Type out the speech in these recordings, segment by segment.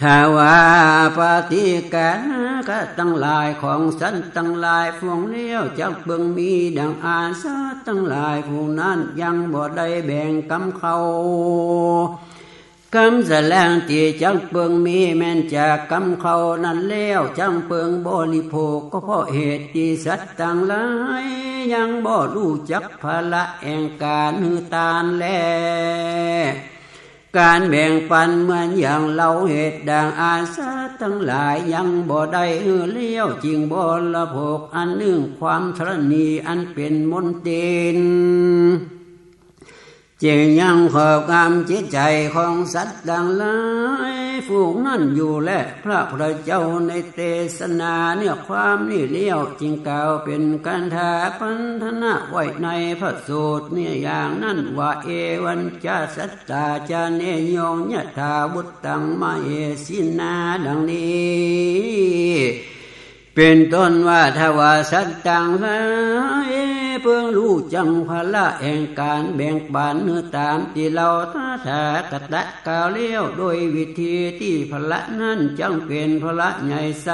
ถ้าว่าปฏิกาก็ตั้งหลายของสันตั้งหลายฟวงเลี้ยวจักเบิ่งมีดังอาสาตั้งหลายผู้นั้นยังบ่ได้แบ่งกำเขากำแสลงตีจังเปิงมีแม่นจากกำเขานั้นแล้วจังเปิงบริโภคก็เพราะเหตุที่สัตว์ต่างหลายยังบ่รู้จักภาละแห่งการหือตานแล การแบ่งปันเหมือนอย่างเราเหตุดังอาสาทั้งหลายยังบ่ได้เฮือเลี้ยวจริงบ่ละโภกอันเนึ่งความทรณีอันเป็นมนเตน จึงยังขอบกรรมจิตใจของสัตว์ดังหลายฝูงนั่นอยู่และพระพุทธเจ้าในเทศนาเนี่ยความนี่เลี้ยวจริงกล่าวเป็นการทาพันธนะไว้ในพระสูตรเนี่ยอย่างนั้นว่าเอวันจาสัตตาจาเนยงยะถาบุตตังมาเอสินาดังนี้เป็นต้นว่าทว่าสัตตังหล เพื่อรู้จังพละแห่งการแบ่งปันเนื้อตามที่เราท้าทากตะกาวเลี้ยวโดยวิธีที่พละนั้นจังเป็นพละใหญ่ใส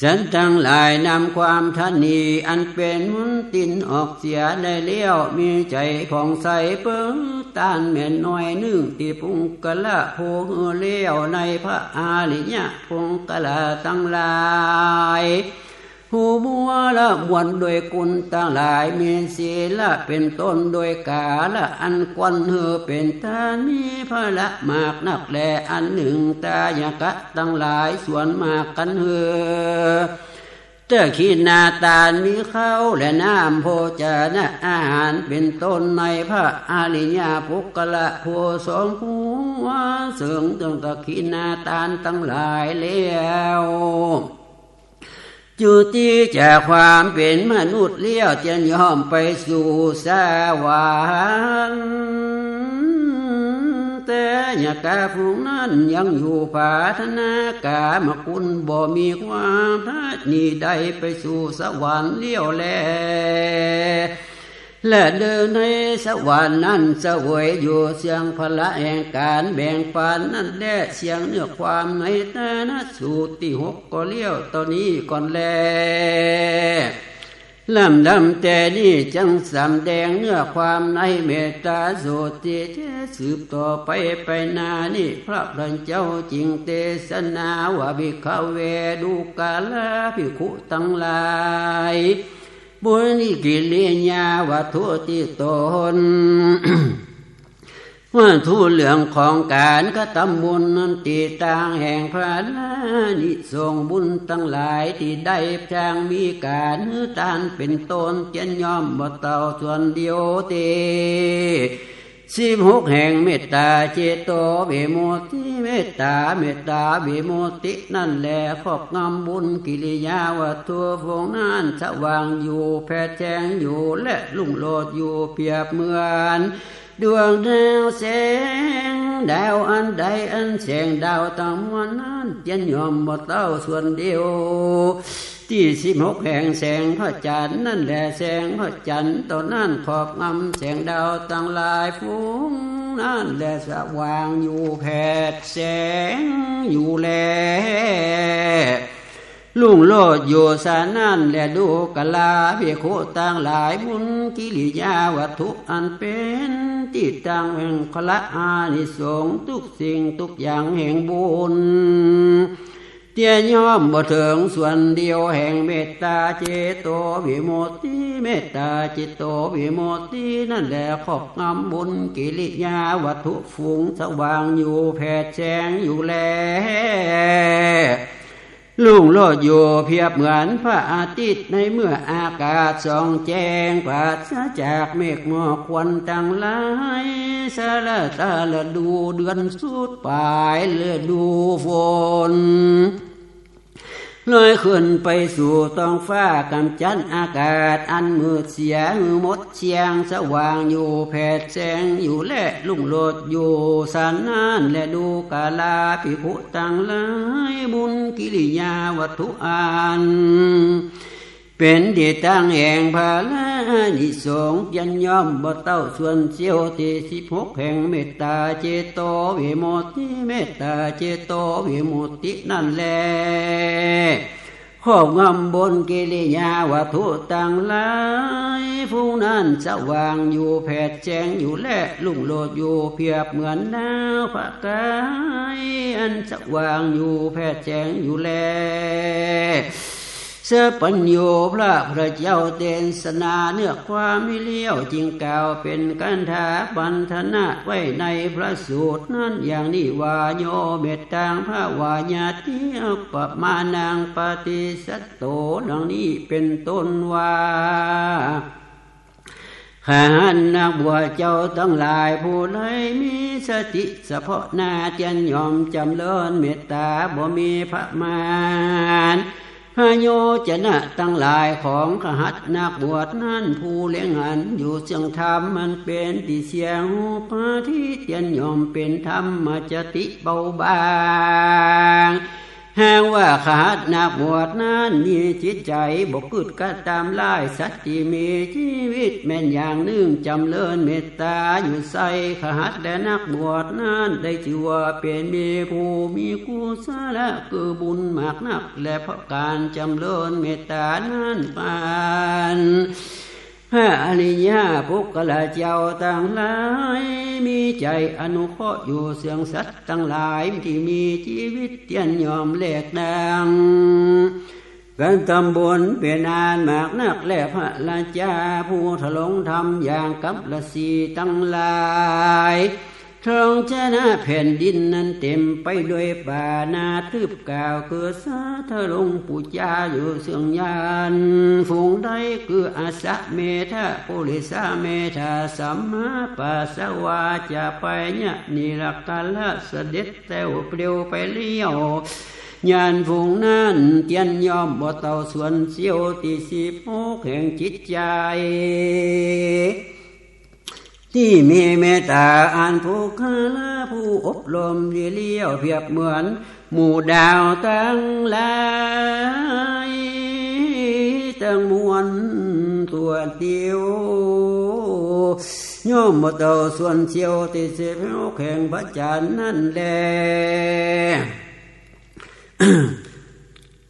ฉันทั้งหลายนำความทันีอันเป็นมุนตินออกเสียได้เลี้ยวมีใจของใสเปิ้งตานแม่นน้อยนึ่งที่พุงกะละโพเลี้ยวในพระอาริยะพุงกะละทั้งหลาย หูบัวละบวนโดยกุลตั้งหลายมีศีละเป็นต้นโดยกาละอันควันเหอเป็นตานมีพระละมากนักแลอันหนึ่งตายกะตั้งหลายส่วนมากกันเหอเตอขีนาตาลมีข้าวและน้ำโภจนะอาหารเป็นต้นในพระอาริยาภุกละโพสองผัวเสริงตั้งตะขีนาตาลตั้งหลายแล้ว จุติจากความเป็นมนุษย์เลี้ยวจะยอมไปสู่สวรรค์แต่ยากาฝูงนั้นยังอยู่ผาธนากามคุณบ่มีความทัดนีได้ไปสู่สวรรค์เลี้ยวแล และเดินในสวรรค์นั้นสวยอยู่เสียงพละแห่งการแบ่งปันนั่นแหลเสียงเนื้อความในแต่นสูตรที่หกก็เลี้ยวตอนนี้ก่อนแลลำดำแต่นี่จังสำแดงเนื้อความในเมตตาสูตรที่จสืบต่อไปไปนานี่ พระพระเจ้าจริงเทศนาว่าบิขเวดูกาลาภิกขุตั้งหลาย บุญนิกิเลญาวัตถุที่ตนเมื่อทุเหลืองของการกระทำบุญนั้นตีต่างแห่งพระนานิสงบุญทั้งหลายที่ได้จางมีการฮือตานเป็นตนเจนยอมบ่เต่าส่วนเดียวเต สิบหกแห่งเมตตาเจโตเบโมติเมตตาเมตตาเบโมตินั่นแหละครอบงำบุญกิริยาวัตถุฟงนั้นสว่างอยู่แผ่แจ้งอยู่และลุ่งโลดอยู่เปียบเหมือนดวงดาวแสงดาวอันใดอันแสงดาวตั้งมวลนั้นยันยอมบ่เต้าส่วนเดียว ที่สิบหกแห่งแสงพระจันทร์นั่นแหละแสงพระจันทร์ตอนนั้นขอบงำแสงดาวตั้งหลายฟุ้งนั่นแหละสว่างอยู่แผดแสงอยู่แลลุงโลดอยู่สานั่นแหละดูกะลาเพียโคต่างหลายบุญกิริยาวัตถุอันเป็นที่ตั้งแห่งพละอานิสงส์ทุกสิ่งทุกอย่างแห่งบุญ เตียยอมบ่ถึงส่วนเดียวแห่งเมตตาเจโตวิโมติเมตตาจิตโตวิโมตินั่นแหละขอบงำบุญกิริยาวัตถุฝูงสว่างอยู่แผดแสงอยู่แล ลุงโลดอยู่เพียบเหมือนพระอาทิตย์ในเมื่ออากาศส่องแจ้งปราศจากเมฆหมอกควันตั้งหลายสารตาละดูเดือนสุดปลายเลือดูฝน ลอยขึ้นไปสู่ท้องฟ้ากำจัดอากาศ อันมืดเสียหมดเชียงสว่างอยู่แผดแสงอยู่และลุ่งโลดอยู่สันนานและดูกาลาภิพุตังหลายบุญกิริยาวัตถุอันเป็นที่ตั้งแห่งพาลานิสงยันย่อมบ่เต้าส่วนเสียวที่สิบหกแห่งเมตตาเจโตวิมุติเมตตาเจโตวิมุตตินั่นแล ครอบงำบนกิริยาวัตถุต่างหลาย ผู้นั้นสว่างอยู่แผดแจงอยู่และลุ่งโลดอยู่เพียบเหมือนดาวพระกายอันสว่างอยู่แผดแจงอยู่แล เสปัญโยพระพระเจ้าเตนสนาเนื้อความไม่เลี้ยวจริงกล่าวเป็นกันถาบันธนะไว้ในพระสูตรนั้นอย่างนี้ว่าโยเมตตังพระวาญาติอัปปมานังปฏิสัตโตดังนี้เป็นต้นว่าข้าหันนักบวชเจ้าทั้งหลายผู้ใดมีสติเฉพาะหน้าเจนยอมจำเลินเมตตาบ่มีพระมาน หโยจนะตั้งหลายของขหัดนักบวชนั่นผู้เลี้ยงอันอยู่เสียงธรรมมันเป็นดีเสียงหูพระที่เตียนยอมเป็นธรรมจติเบาบาง แห้งว่าขาดนักบวชนั้นมีจิตใจบกกึดก็ตามไล่สัตว์ที่มีชีวิตแม่นอย่างหนึ่งจำเลินเมตตาอยู่ใส่ขาดและนักบวชนั้นได้ชื่อว่าเป็นมีผู้มีกุศลคือบุญมากนัก และเพราะการจำเลินเมตตานั้นปาน พระอริยาภุกละเจ้าต่างหลาย มีใจอนุเคราะห์อยู่เสียงสัตว์ต่างหลายที่มีชีวิตเตียนยอมแหลกดังกันตำบลเป็นนานมากนักและพระราชาผู้ถลงทำอย่างกับละสีตั้งหลาย ทองชนะแผ่นดินนั้นเต็มไปด้วยป่านาทึบกล่าวคือสาทลงปูจาอยู่เสียงยานฝูงใดคืออาสะเมธาปุริสาเมธาสัมมาปัสสวาจะไปเนี่ยนิรักกาละเสด็จแต่วเปลียวไปเลี้ยวยานฝูงนั้นเตียนยอมบ่เต่าส่วนเสียวที่สิบโมกแห่งจิตใจ ที่มีเมตตาอ่านผู้คาลาผู้อบรมดีเลี้ยวเพียบเหมือน หมู่ดาวตั้งหลายตั้งมวลตัวเดียวโยมบ่เต่าส่วนเสียวที่สิบโมกแห่งพระจันทร์นั่นแหละ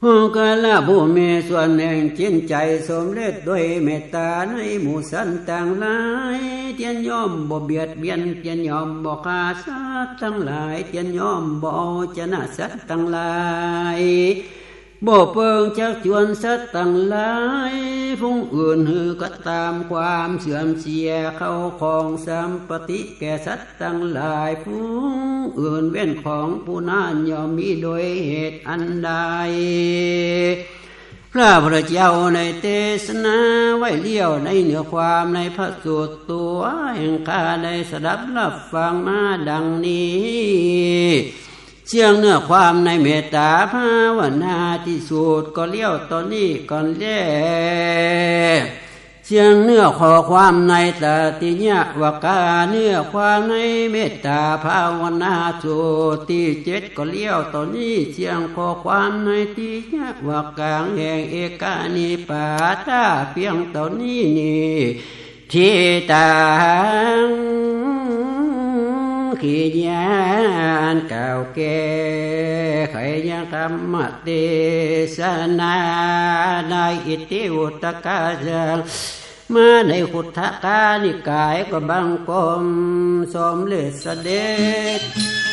ผู้กาลาผู้มีส่วนแห่งจิตใจสมเด็จด้วยเมตตาในหมู่สันต่างหลายเทียนยอมบ่เบียดเบียนเทียนยอมบ่ฆ่าสัตว์ทั้งหลายเทียนยอมบ่เอาชนะสัตว์ทั้งหลาย บ่เปิงจักจวนสัตว์ต่างหลายฟุ้งอื่นหือก็ตามความเสื่อมเสียเข้าของสัมปติแก่สัตว์ทั้งหลายฟุ้งอื่นเว้นของผู้นั้นย่อมมีโดยเหตุอันใดพระพุทธเจ้าในเทศนาไว้เลี้ยวในเนื้อความในพระสูตรตัวแห่งข้าได้สดับรับฟังมาดังนี้ เสียงเนื้อความในเมตตาภาวนาที่สุดก็เลี้ยวตอนนี้ก่อนแล่เสียงเนื้อขอความในตติญะวกาเนื้อความในเมตตาภาวนาสุดที่เจ็ดก็เลี้ยวตอนนี้เสียงขอความในติญะวกาแห่งเอกานิปาตาเพียงตอนนี้นี่ที่ตัง ขีญานเก่าแก่ไขยังธรรมเทศนาในอิติวุตกาจังมาในขุทธกานิกายก็บังกลมสมเลสเสด็จ